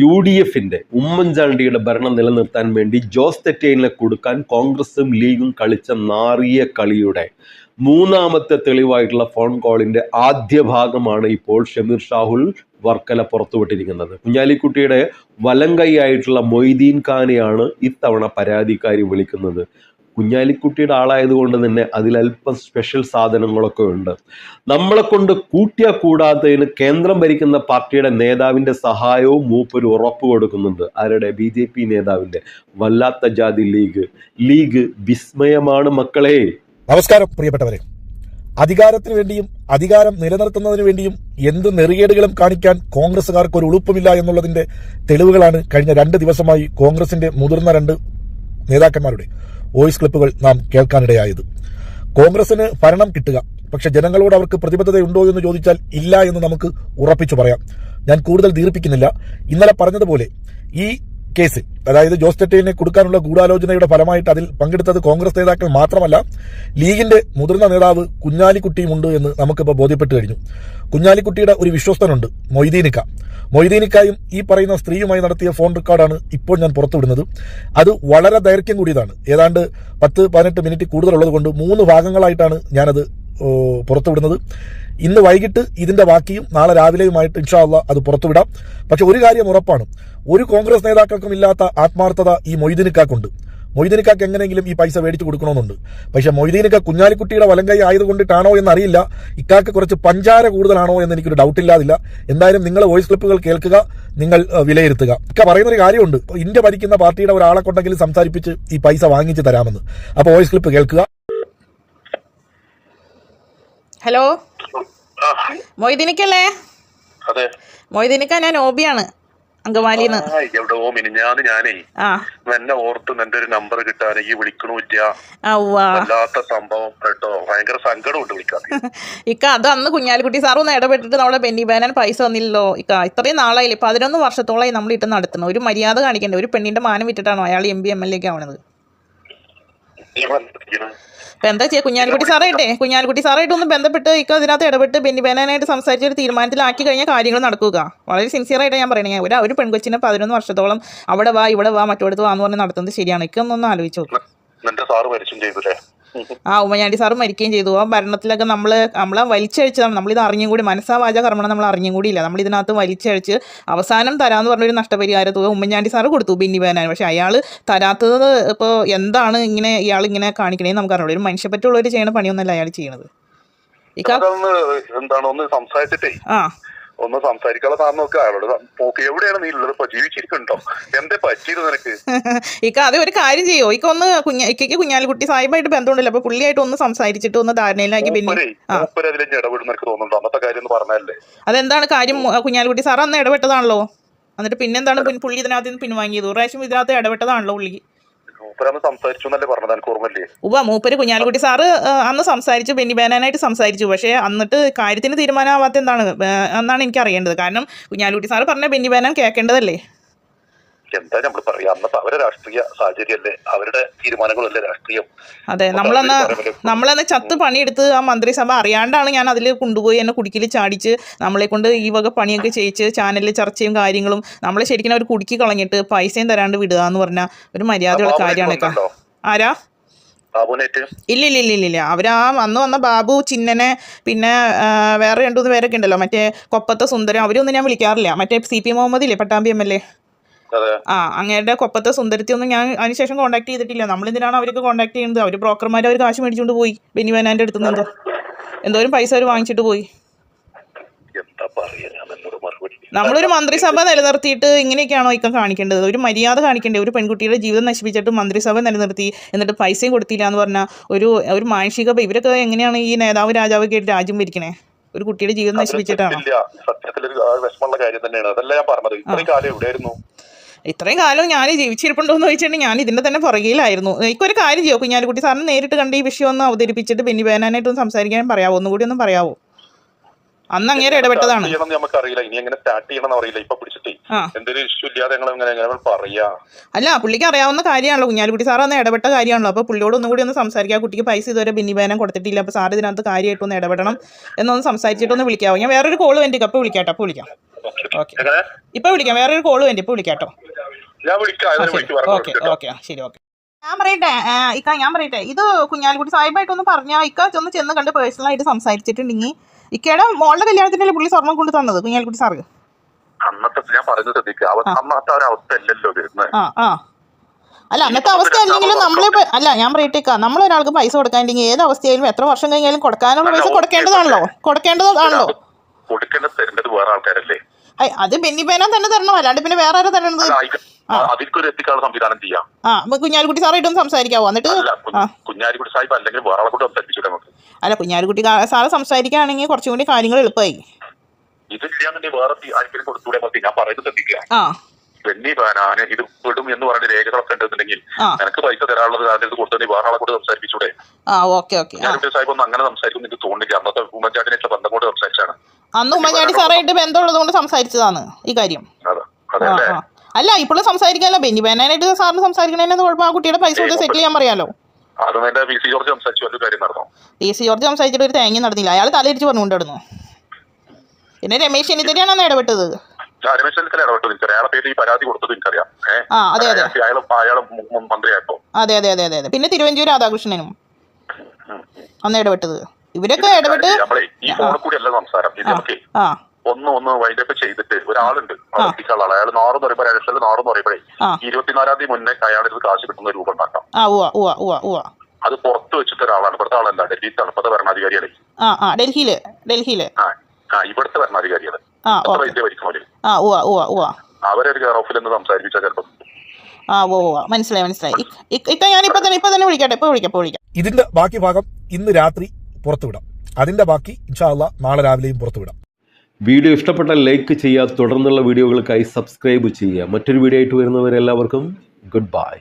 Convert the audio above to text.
U D എഫിന്റെ ഉമ്മൻചാണ്ടിയുടെ ഭരണം നിലനിർത്താൻ വേണ്ടി ജോസ് തെറ്റേനെ കൊടുക്കാൻ കോൺഗ്രസും ലീഗും കളിച്ച നാറിയ കളിയുടെ മൂന്നാമത്തെ തെളിവായിട്ടുള്ള ഫോൺ കോളിന്റെ ആദ്യ ഭാഗമാണ് ഇപ്പോൾ ഷമീർ ഷാഹുൽ വർക്കല പുറത്തുവിട്ടിരിക്കുന്നത്. കുഞ്ഞാലിക്കുട്ടിയുടെ വലം ആയിട്ടുള്ള മൊയ്തീൻ ഖാനെയാണ് ഇത്തവണ പരാതിക്കാരി വിളിക്കുന്നത്. കുഞ്ഞാലിക്കുട്ടിയുടെ ആളായതുകൊണ്ട് തന്നെ അതിലല്പം സ്പെഷ്യൽ സാധനങ്ങളൊക്കെ ഉണ്ട്. നമ്മളെ കൊണ്ട് കൂട്ടിയാ കൂടാത്തതിന് കേന്ദ്രം ഭരിക്കുന്ന പാർട്ടിയുടെ നേതാവിന്റെ സഹായവും മൂപ്പര് ഉറപ്പ് കൊടുക്കുന്നുണ്ട്. ആരുടെ? ബി ജെ പി നേതാവിന്റെ വല്ലാത്ത ജാതി ലീഗ്. ലീഗ് വിസ്മയമാണ് മക്കളെ. നമസ്കാരം പ്രിയപ്പെട്ടവരെ. അധികാരത്തിന് വേണ്ടിയും അധികാരം നിലനിർത്തുന്നതിന് വേണ്ടിയും എന്ത് നെറികേടുകളും കാണിക്കാൻ കോൺഗ്രസുകാർക്ക് ഒരു ഉളുപ്പുമില്ല എന്നുള്ളതിന്റെ തെളിവുകളാണ് കഴിഞ്ഞ രണ്ട് ദിവസമായി കോൺഗ്രസിന്റെ മുതിർന്ന രണ്ട് നേതാക്കന്മാരുടെ. വോയിസ് ക്ലിപ്പുകൾ നാം കേൾക്കാനിടയായത്. കോൺഗ്രസിന് ഭരണം കിട്ടുക പക്ഷെ ജനങ്ങളോട് അവർക്ക് പ്രതിബദ്ധതയുണ്ടോ എന്ന് ചോദിച്ചാൽ ഇല്ല എന്ന് നമുക്ക് ഉറപ്പിച്ചു പറയാം. ഞാൻ കൂടുതൽ ദീർപ്പിക്കുന്നില്ല ഇന്നലെ പറഞ്ഞതുപോലെ ഈ കേസിൽ. അതായത് ജോസ് തെറ്റയിലിനെ കൊടുക്കാനുള്ള ഗൂഢാലോചനയുടെ ഫലമായിട്ട് അതിൽ പങ്കെടുത്തത് കോൺഗ്രസ് നേതാക്കൾ മാത്രമല്ല ലീഗിന്റെ മുതിർന്ന നേതാവ് കുഞ്ഞാലിക്കുട്ടിയുമുണ്ട് എന്ന് നമുക്കിപ്പോൾ ബോധ്യപ്പെട്ട് കഴിഞ്ഞു. കുഞ്ഞാലിക്കുട്ടിയുടെ ഒരു വിശ്വസ്തനുണ്ട് മൊയ്തീനിക്ക. മൊയ്തീനിക്കായും ഈ പറയുന്ന സ്ത്രീയുമായി നടത്തിയ ഫോൺ റെക്കോർഡാണ് ഇപ്പോൾ ഞാൻ പുറത്തുവിടുന്നത്. അത് വളരെ ദൈർഘ്യം കൂടിയതാണ്. ഏതാണ്ട് പത്ത് പതിനെട്ട് മിനിറ്റ് കൂടുതലുള്ളത് കൊണ്ട് മൂന്ന് ഭാഗങ്ങളായിട്ടാണ് ഞാനത് പുറത്തുവിടുന്നത്. ഇന്ന് വൈകിട്ട് ഇതിന്റെ ബാക്കിയും നാളെ രാവിലെയുമായിട്ട് ഇൻഷാല്ല അത് പുറത്തുവിടാം. പക്ഷെ ഒരു കാര്യം ഉറപ്പാണ്. ഒരു കോൺഗ്രസ് നേതാക്കൾക്കും ഇല്ലാത്ത ആത്മാർത്ഥത ഈ മൊയ്തീനിക്കാക്കുണ്ട്. മൊയ്തീനിക്കാക്ക് എങ്ങനെയെങ്കിലും ഈ പൈസ മേടിച്ചു കൊടുക്കണമെന്നുണ്ട്. പക്ഷെ മൊയ്തീനിക്ക കുഞ്ഞാലിക്കുട്ടിയുടെ വലങ്കൈ ആയതുകൊണ്ടിട്ടാണോ എന്നറിയില്ല. ഇക്കാക്ക് കുറച്ച് പഞ്ചാര കൂടുതലാണോ എന്ന് എനിക്കൊരു ഡൗട്ട് ഇല്ലാതില്ല. എന്തായാലും നിങ്ങൾ വോയിസ് ക്ലിപ്പുകൾ കേൾക്കുക നിങ്ങൾ വിലയിരുത്തുക. ഇക്ക പറയുന്ന ഒരു കാര്യമുണ്ട് ഇന്ത്യ ഭരിക്കുന്ന പാർട്ടിയുടെ ഒരാളെ കൊണ്ടെങ്കിലും സംസാരിപ്പിച്ച് ഈ പൈസ വാങ്ങിച്ച് തരാമെന്ന്. അപ്പോൾ വോയിസ് ക്ലിപ്പ് കേൾക്കുക. ഹലോ? മൊയ്തീനിക്കല്ലേ? അതെ. മൊയ്തീനിക്ക ഞാൻ ഓബിയാണ് അങ്കമാലിന്ന്. ആ, എവിടെ ഓ മിനിഞ്ഞാന്ന് ഞാനേ എന്നെ ഓർത്ത് എന്റെ ഒരു നമ്പർ കിട്ടാൻ ഈ വിളിക്കണില്ല വല്ലാത്ത സംഭവം കേട്ടോ. ഭയങ്കര സങ്കടമുണ്ട് വിളിക്കാതെ ഇക്ക അത് അന്ന് കുഞ്ഞാലിക്കുട്ടി സാർ ഒന്ന് ഇടപെട്ടിട്ട് നമ്മുടെ ബെന്നി ബാനൻ പൈസ തന്നില്ലല്ലോ. ഇക്ക ഇത്രയും നാളായില്ലേ? പതിനൊന്ന് വർഷത്തോളമായി നമ്മൾ ഇട്ട് നടത്തുന്നു ഒരു മര്യാദ കാണിക്കണ്ടേ. ഒരു പെണ്ണിന്റെ മാനം വിട്ടിട്ടാണോ അയാൾ M P M L A ഒക്കെ ആവണത്? ചെയ്യുക കുഞ്ഞാലിക്കുട്ടി സാറായിട്ടെ കുഞ്ഞാലിക്കുട്ടി സാറായിട്ട് ഒന്ന് ബന്ധപ്പെട്ട് ഇക്ക അതിനകത്ത് ഇടപെട്ട് ബെന്നി ബാനാനായിട്ട് സംസാരിച്ച ഒരു തീരുമാനത്തിലാക്കി കഴിഞ്ഞാൽ കാര്യങ്ങൾ നടക്കുക. വളരെ സിൻസിയറായിട്ട് ഞാൻ പറയണേ. ഒരു ഒരു പെൺകൊച്ചിനെ പതിനൊന്ന് വർഷത്തോളം അവിടെ വാ ഇവിടെ വാ മറ്റോടത്ത് വാ എന്ന് പറഞ്ഞ് നടത്തുന്നത് ശരിയാണ്. ഇക്കൊന്നൊന്ന് ആലോചിച്ചു സാറ് ആ ഉമ്മഞ്ഞാണ്ടി സാറ് മരിക്കുകയും ചെയ്തു. ആ ഭരണത്തിലൊക്കെ നമ്മൾ നമ്മളെ വലിച്ചഴിച്ചതാണ്. നമ്മളിത് അറിഞ്ഞും കൂടി മനസ്സാ വാച കർമ്മണം നമ്മൾ അറിഞ്ഞും കൂടിയില്ല. നമ്മൾ ഇതിനകത്ത് വലിച്ചഴിച്ച് അവസാനം തരാമെന്ന് പറഞ്ഞൊരു നഷ്ടപരിഹാര തുക ഉമ്മൻചാണ്ടി സാറ് കൊടുത്തു ബിന്നി ബാനാൻ. പക്ഷേ അയാൾ തരാത്തത് ഇപ്പോൾ എന്താണ് ഇങ്ങനെ ഇയാൾ ഇങ്ങനെ കാണിക്കണേന്ന് നമുക്ക് അറിഞ്ഞൂടെ ഒരു മനുഷ്യപ്പറ്റുള്ളവർ ചെയ്യണ പണിയൊന്നല്ല അയാൾ ചെയ്യണത്. ഇക്ക എന്താണ് ഒന്ന് സംസാരിച്ചിട്ടേ. ആ. ഒന്ന് സംസാരിക്കാനുള്ള സാധനം നോക്കുക അയാളോട് പോക്ക് എവിടെയാണ് നീ ഉള്ളത്? ഇപ്പൊ ജീവിച്ചിരിക്കുന്നുണ്ടോ? എന്തേ പറ്റിയത് നിനക്ക്? ഇക്ക അത് ഒരു കാര്യം ചെയ്യോ? ഇക്ക ഒന്ന് ഇക്കയ്ക്ക് കുഞ്ഞാലിക്കുട്ടി സാഹിബായിട്ട് ബന്ധമുണ്ടല്ലോ. അപ്പൊ പുള്ളിയായിട്ട് ഒന്ന് സംസാരിച്ചിട്ട് ഒന്ന് ധാരണയിലാക്കി അതിലേക്ക് ഇടപെടുന്ന എനിക്ക് തോന്നുന്നുണ്ടോ? അന്നത്തെ കാര്യം ഒന്ന് പറഞ്ഞല്ലേ അതെന്താണ് കാര്യം കുഞ്ഞാലിക്കുട്ടി സാർ അന്ന് ഇടപെട്ടതാണല്ലോ? എന്നിട്ട് പിന്നെന്താണ് പുള്ളി ഇതിനകത്ത് നിന്ന് പിൻവാങ്ങിയത്? ഒരു പ്രാവശ്യം ഇതിനകത്ത് ഇടപെട്ടതാണല്ലോ പുള്ളി മൂപ്പരന്ന് സംസാരിച്ചു എന്നല്ലേ പറഞ്ഞത്? എനിക്ക് ഓർമ്മല്ലേ മൂപ്പര് കുഞ്ഞാലിക്കുട്ടി സാറ് അന്ന് സംസാരിച്ചു ബെന്നി ബാനാനായിട്ട് സംസാരിച്ചു. പക്ഷേ എന്നിട്ട് കാര്യത്തിന് തീരുമാനമാവാത്ത എന്താണ് എന്നാണ് എനിക്ക് അറിയേണ്ടത് കാരണം കുഞ്ഞാലിക്കുട്ടി സാറ് പറഞ്ഞ ബെന്നി ബാനാൻ കേൾക്കേണ്ടതല്ലേ എന്താ നമ്മൾ പറയാ? അന്നത്തെ അവരുടെ രാഷ്ട്രീയ സാഹചര്യമല്ലേ? അവരുടെ തീരുമാനങ്ങളല്ലേ രാഷ്ട്രീയം. അതെ നമ്മളന്ന്. നമ്മളന്ന് ചത്ത് പണിയെടുത്ത് ആ മന്ത്രിസഭ അറിയാണ്ടാണ് ഞാൻ അതിൽ കൊണ്ടുപോയി എന്നെ കുടുക്കിൽ ചാടിച്ച് നമ്മളെ കൊണ്ട് ഈ വക പണിയൊക്കെ ചെയ്യിച്ച് ചാനലിൽ ചർച്ചയും കാര്യങ്ങളും നമ്മളെ ശരിക്കും അവർ കുടുക്കി കളഞ്ഞിട്ട് പൈസയും തരാണ്ട് വിടുക എന്ന് പറഞ്ഞാൽ ഒരു മര്യാദയുള്ള കാര്യമാണ് ആരാ ഇല്ല ഇല്ല ഇല്ല ഇല്ല അവർ ആ അന്ന് വന്ന ബാബു ചിന്നനെ പിന്നെ വേറെ രണ്ടു മൂന്ന് പേരൊക്കെ ഉണ്ടല്ലോ. മറ്റേ കൊപ്പത്തെ സുന്ദരം അവരൊന്നും ഞാൻ വിളിക്കാറില്ല. മറ്റേ സി പി മുഹമ്മദ് ഇല്ലേ പട്ടാമ്പി എം എൽ എ? ആ അങ്ങയുടെ കൊപ്പത്തെ സുന്ദരത്തി ഒന്നും ഞാൻ അതിനുശേഷം കോൺടാക്ട് ചെയ്തിട്ടില്ല. നമ്മൾ എന്തിനാണ് അവർക്ക് കോൺടാക്ട് ചെയ്യുന്നത്. അവർ ബ്രോക്കർമാർ അവർ കാശ് മേടിച്ചുകൊണ്ട് പോയി. ബെനിവാനാന്റെ അടുത്ത് നിന്ന് എന്തോരം പൈസ അവർ വാങ്ങിച്ചിട്ട് പോയി. നമ്മളൊരു മന്ത്രിസഭ നിലനിർത്തിയിട്ട് ഇങ്ങനെയൊക്കെയാണോ ഇക്കം കാണിക്കേണ്ടത്? ഒരു മര്യാദ കാണിക്കേണ്ടത് ഒരു പെൺകുട്ടിയുടെ ജീവിതം നശിപ്പിച്ചിട്ട് മന്ത്രിസഭ നിലനിർത്തി എന്നിട്ട് പൈസയും കൊടുത്തില്ല എന്ന് പറഞ്ഞാൽ ഒരു ഒരു മാനുഷിക ഇവരൊക്കെ എങ്ങനെയാണ് ഈ നേതാവ് രാജാവൊക്കെ ആയിട്ട് രാജ്യം ഭരിക്കണേ? ഒരു കുട്ടിയുടെ ജീവിതം നശിപ്പിച്ചിട്ടാണ്? സത്യത്തിൽ ഒരു വിഷമമുള്ള കാര്യം തന്നെയാണ്. അതല്ല ഞാൻ പറഞ്ഞത്. ഇത്രയും കാലം എവിടെയായിരുന്നു? ഇത്രയും കാലം ഞാൻ ജീവിച്ചിരിപ്പുണ്ടോ എന്ന് ചോദിച്ചിട്ടുണ്ടെങ്കിൽ ഞാൻ ഇതിന്റെ തന്നെ പുറകിലായിരുന്നു. എനിക്കൊരു കാര്യം ചെയ്യും ഞാൻ കുട്ടി സാറിന് നേരിട്ട് കണ്ട് ഈ വിഷയം ഒന്ന് അവതരിപ്പിച്ചിട്ട് ബെന്നി ബേനാനായിട്ടൊന്ന് സംസാരിക്കാൻ പറയാമോ ഒന്നുകൂടി ഒന്ന് പറയാവോ? അന്ന് അങ്ങേരെ ഇടപെട്ടതാണ്. നമുക്കറിയില്ല. ഇനി എങ്ങനെ സ്റ്റാർട്ട് ചെയ്യണം അറിയില്ല. ഇപ്പൊ പിടിച്ചിട്ട് ഇഷ്യൂ ഇല്ലാതെ ഞങ്ങൾ പറയാ. അല്ല പുള്ളിക്ക് അറിയാവുന്ന കാര്യമാണല്ലോ. കുഞ്ഞാലിക്കുട്ടി സാർ അന്ന് ഇടപെട്ട കാര്യമാണല്ലോ. അപ്പൊ പുള്ളിയോട് ഒന്നും കൂടി ഒന്ന് സംസാരിക്കാം. കുട്ടിക്ക് പൈസ ഇതുവരെ ഭിന്നിപേനം കൊടുത്തിട്ടില്ല. അപ്പൊ സാർ ഇതിനകത്ത് കാര്യമായിട്ട് ഒന്ന് ഇടപെടണം എന്നൊന്ന് സംസാരിച്ചിട്ട് ഒന്ന് വിളിക്കാവോ. ഞാൻ വേറൊരു കോൾ വേണ്ടി ഇപ്പൊ വിളിക്കാട്ടോ. അപ്പൊ വിളിക്കാം. ഓക്കെ ഇപ്പൊ വിളിക്കാം. വേറൊരു കോൾ വേണ്ടി. ഇപ്പൊ വിളിക്കാട്ടോ. ഓക്കെ ഓക്കെ ശരി. ഓക്കെ ഞാൻ പറയട്ടെ. ഇക്ക ഞാൻ പറയട്ടെ. ഇത് കുഞ്ഞാലിക്കുട്ടി സാഹിബായിട്ടൊന്ന് പറഞ്ഞാൽ ഇക്ക ഒന്ന് ചെന്ന് കണ്ട് പേഴ്സണലായിട്ട് സംസാരിച്ചിട്ടുണ്ടെങ്കിൽ ഇക്കയുടെ മോളുടെ കല്യാണത്തിനല്ലേ പുള്ളി സ്വർണം കൊണ്ട് തന്നത്? കുഞ്ഞാലിക്കുട്ടി സാറ്. അന്നത്തെ ഞാൻ ശ്രദ്ധിക്കുക അന്നത്തെ അല്ലല്ലോ വരുന്നത്. അല്ല അന്നത്തെ അവസ്ഥ അല്ലെങ്കിലും നമ്മളെ അല്ല ഞാൻ പറയട്ടേക്ക നമ്മൾ ഒരാൾക്ക് പൈസ കൊടുക്കാനില്ലെങ്കിൽ ഏത് അവസ്ഥയായാലും എത്ര വർഷം കഴിഞ്ഞാലും കൊടുക്കാനുള്ള പൈസ കൊടുക്കേണ്ടതാണല്ലോ. കൊടുക്കേണ്ടതാണല്ലോ. കൊടുക്കേണ്ടത് തരേണ്ടത് വേറെ ആൾക്കാരല്ലേ? അത് ബെന്നി പേന തന്നെ തരണം? അല്ലാണ്ട് പിന്നെ വേറെ ആരാ തരണത്? അതിൽക്കൊരു എത്തിക്കാനുള്ള സംവിധാനം ചെയ്യാം. ആ കുഞ്ഞാലിക്കുട്ടി സാറായിട്ടൊന്ന് സംസാരിക്കാവോ? എന്നിട്ട് കുഞ്ഞാലിക്കുട്ടി സാഹിബ് അല്ലെങ്കിൽ വേറെ ആളെ കൂടെ സംസാരിച്ചു നമുക്ക് അല്ല കുഞ്ഞാലിക്കുട്ടി സാറ് സംസാരിക്കുകയാണെങ്കിൽ കുറച്ചും കൂടി കാര്യങ്ങൾ എളുപ്പമായി. വേറെ ആർക്കെങ്കിലും കൊടുത്തൂടെ മതി ഞാൻ പറയുന്നത് ശ്രദ്ധിക്കുക. ആ. വെന്നി ഞാൻ ഇത് പെടും എന്ന് പറഞ്ഞ രേഖകളൊക്കെ ഉണ്ടെന്നുണ്ടെങ്കിൽ പൈസ തരാനുള്ളത് വേറെ ആളെ കൂടെ സംസാരിപ്പിച്ചൂടെ സാഹിബ് ഒന്ന് അങ്ങനെ സംസാരിക്കും എനിക്ക് തോന്നില്ല അന്നത്തെ ഉമ്മൻചാണ്ടിനെ ബന്ധം കൊണ്ട് സംസാരിച്ചാണ് അന്ന് ഉമ്മൻചാണ്ടി സാറായിട്ട് ബന്ധമുള്ളത് കൊണ്ട് സംസാരിച്ചതാണ് ഈ കാര്യം. അതെ അതെ അല്ല ഇപ്പോഴും സംസാരിക്കാമല്ലോ ബെന്നി ബാനായിട്ട് സാറിന് സംസാരിക്കണേന്ന് കുഴപ്പം ആ കുട്ടിയുടെ പൈസ കൊടുത്ത് സെറ്റിൽ ചെയ്യാൻ പറയാലോ? പി സി ജോർജ് സംസാരിച്ചിട്ട് ഒരു തേങ്ങ നടന്നില്ല. അയാൾ തലയിരിച്ച് പറഞ്ഞുകൊണ്ടിരുന്നു പിന്നെ രമേശ് ചെന്നിത്തലയാണെന്ന് ഇടപെട്ടത്. രമേശ് ചെന്നിത്തല ഇടപെട്ടു എനിക്കറിയാം. അയാളെ പേര് ഈ പരാതി കൊടുത്തത് എനിക്കറിയാം. അതെ അതെ. അയാൾ അയാൾ മന്ത്രിയായപ്പോ. അതെ അതെ അതെ അതെ അതെ. പിന്നെ തിരുവഞ്ചൂർ രാധാകൃഷ്ണനും അന്ന് ഇടപെട്ടത്. ഇവരൊക്കെ ഇടപെട്ട് ഈ ഫോണിൽ കൂടി അല്ല സംസാരം. ആ നമുക്ക് ഒന്ന് ഒന്ന് വൈൻഡപ്പ് ചെയ്തിട്ട് ഒരാളുണ്ട്. എത്തിക്കാനുള്ള അയാൾ നാറെന്ന് പറയുമ്പോൾ അയാൾ നാറെന്ന് പറയുമ്പോഴേ. ഇരുപത്തിനാലാം തീയതി മുന്നേ അയാളിത് കാശ് കിട്ടുന്ന രൂപം ഉണ്ടാക്കാം. അത് പുറത്ത് വെച്ചിട്ട് ഒരാളാണ്. ഇവിടുത്തെ ആളല്ല. ഡൽഹി തണുപ്പത്തെ ഭരണാധികാരിയാണ്. ആ ആ ഡൽഹിയിൽ ഡൽഹിയിൽ. ആ ഇവിടുത്തെ ഭരണാധികാരിയാണ്. അവരൊരു കെയർ ഓഫിൽ നിന്ന് സംസാരിപ്പിച്ചാൽ ചിലപ്പോൾ ആ ഉവ്വ ഉവ്വ. മനസ്സിലായി മനസ്സിലായി. ഇക്ക- ഇക്ക ഇക്ക ഞാൻ ഇപ്പൊ തന്നെ ഇപ്പൊ തന്നെ വിളിക്കട്ടെ ഇപ്പൊ വിളിക്കാം ഇപ്പൊ വിളിക്കാം. ഇതിന്റെ ബാക്കി ഭാഗം ഇന്ന് രാത്രി പുറത്തുവിടാം. അതിന്റെ ബാക്കി ഇൻഷാല്ല നാളെ രാവിലെയും പുറത്തുവിടാം. വീഡിയോ ഇഷ്ടപ്പെട്ടാൽ ലൈക്ക് ചെയ്യുക തുടർന്നുള്ള വീഡിയോകൾക്കായി സബ്സ്ക്രൈബ് ചെയ്യുക. മറ്റൊരു വീഡിയോ ആയിട്ട് വരുന്നവരെല്ലാവർക്കും ഗുഡ് ബൈ.